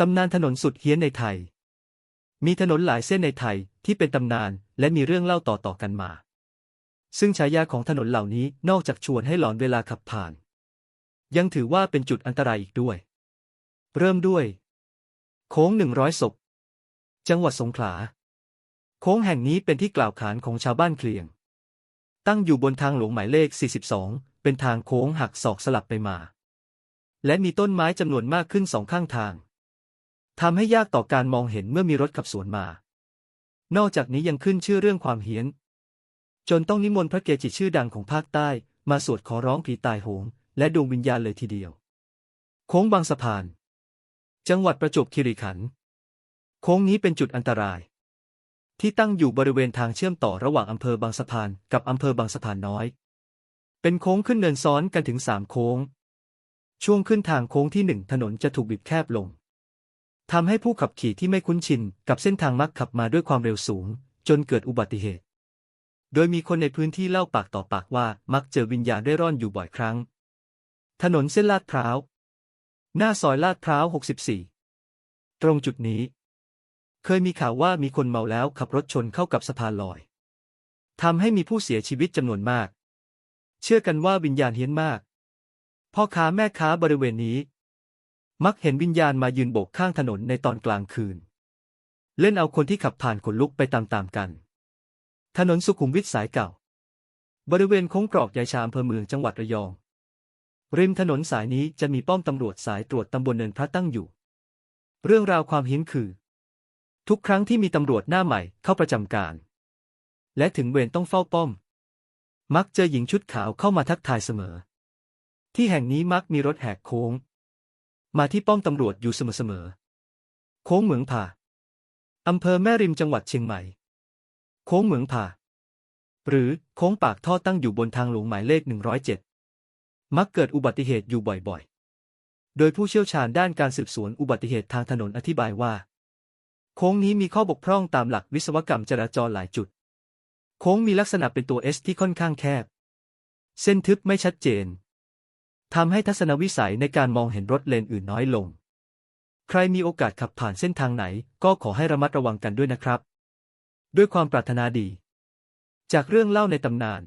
ตำนานถนนสุดเฮี้ยนในไทย มีถนนหลายเส้นในไทยที่เป็นตำนานและมีเรื่องเล่าต่อๆกันมา ซึ่งฉายาของถนนเหล่านี้นอกจากชวนให้หลอนเวลาขับผ่าน ยังถือว่าเป็นจุดอันตรายอีกด้วย เริ่มด้วย โค้งหนึ่งร้อยศพ จังหวัดสงขลา โค้งแห่งนี้เป็นที่กล่าวขานของชาวบ้านเคลียง ตั้งอยู่บนทางหลวงหมายเลข 42 เป็นทางโค้งหักศอกสลับไปมา และมีต้นไม้จำนวนมากขึ้นสองข้างทาง ทำให้ยากต่อการมองเห็นเมื่อมีรถขับสวนมา นอกจากนี้ยังขึ้นชื่อเรื่องความเฮี้ยน จนต้องนิมนต์พระเกจิชื่อดังของภาคใต้ มาสวดขอร้องผีตายโหง และดวงวิญญาณเลยทีเดียว โค้งบางสะพาน จังหวัดประจวบคีรีขันธ์โค้งนี้เป็นจุดอันตราย ที่ตั้งอยู่บริเวณทางเชื่อมต่อระหว่างอำเภอบางสะพาน กับอำเภอบางสะพานน้อย เป็นโค้งขึ้นเนินซ้อนกันถึงสามโค้ง ช่วงขึ้นทางโค้งที่หนึ่งถนนจะถูกบีบแคบลง ทำให้ผู้ขับขี่ที่ไม่คุ้นชินกับเส้นทางมักขับมาด้วยความเร็วสูง จนเกิดอุบัติเหตุ โดยมีคนในพื้นที่เล่าปากต่อปากว่ามักเจอวิญญาณได้ร่อนอยู่บ่อยครั้ง ถนนเส้นลาดพร้าว หน้าซอยลาดพร้าว 64 ตรงจุดนี้ เคยมีข่าวว่ามีคนเมาแล้วขับรถชนเข้ากับสะพานลอยทำให้มีผู้เสียชีวิตจำนวนมาก เชื่อกันว่าวิญญาณเฮี้ยนมาก พ่อค้าแม่ค้าบริเวณนี้ มักเห็นวิญญาณมายืนโบกข้างถนนในตอนกลางคืน เล่นเอาคนที่ขับผ่านขนลุกไปตามๆกัน ถนนสุขุมวิทสายเก่า บริเวณโค้งกรอกยายชาอำเภอเมืองจังหวัดระยอง ริมถนนสายนี้จะมีป้อมตำรวจสายตรวจตำบลเนินพระตั้งอยู่ เรื่องราวความเฮี้ยนคือ ทุกครั้งที่มีตำรวจหน้าใหม่เข้าประจำการ และถึงเวรต้องเฝ้าป้อม มักเจอหญิงชุดขาวเข้ามาทักทายเสมอ ที่แห่งนี้มักมีรถแหกโค้ง มาที่ป้อมตำรวจอยู่เสมอๆ โค้งเหมืองผาอำเภอแม่ริมจังหวัดเชียงใหม่ โค้งเหมืองผาหรือโค้งปากท่อตั้งอยู่บนทางหลวงหมายเลข 107 มักเกิดอุบัติเหตุอยู่บ่อยๆ โดยผู้เชี่ยวชาญด้านการสืบสวนอุบัติเหตุทางถนนอธิบายว่า โค้งนี้มีข้อบกพร่องตามหลักวิศวกรรมจราจรหลายจุด โค้งมีลักษณะเป็นตัว S ที่ค่อนข้างแคบ เส้นทึบไม่ชัดเจน ทำให้ทัศนวิสัยในการมองเห็นรถเลนอื่นน้อยลง ใครมีโอกาสขับผ่านเส้นทางไหน ก็ขอให้ระมัดระวังกันด้วยนะครับ ด้วยความปรารถนาดี จากเรื่องเล่าในตำนาน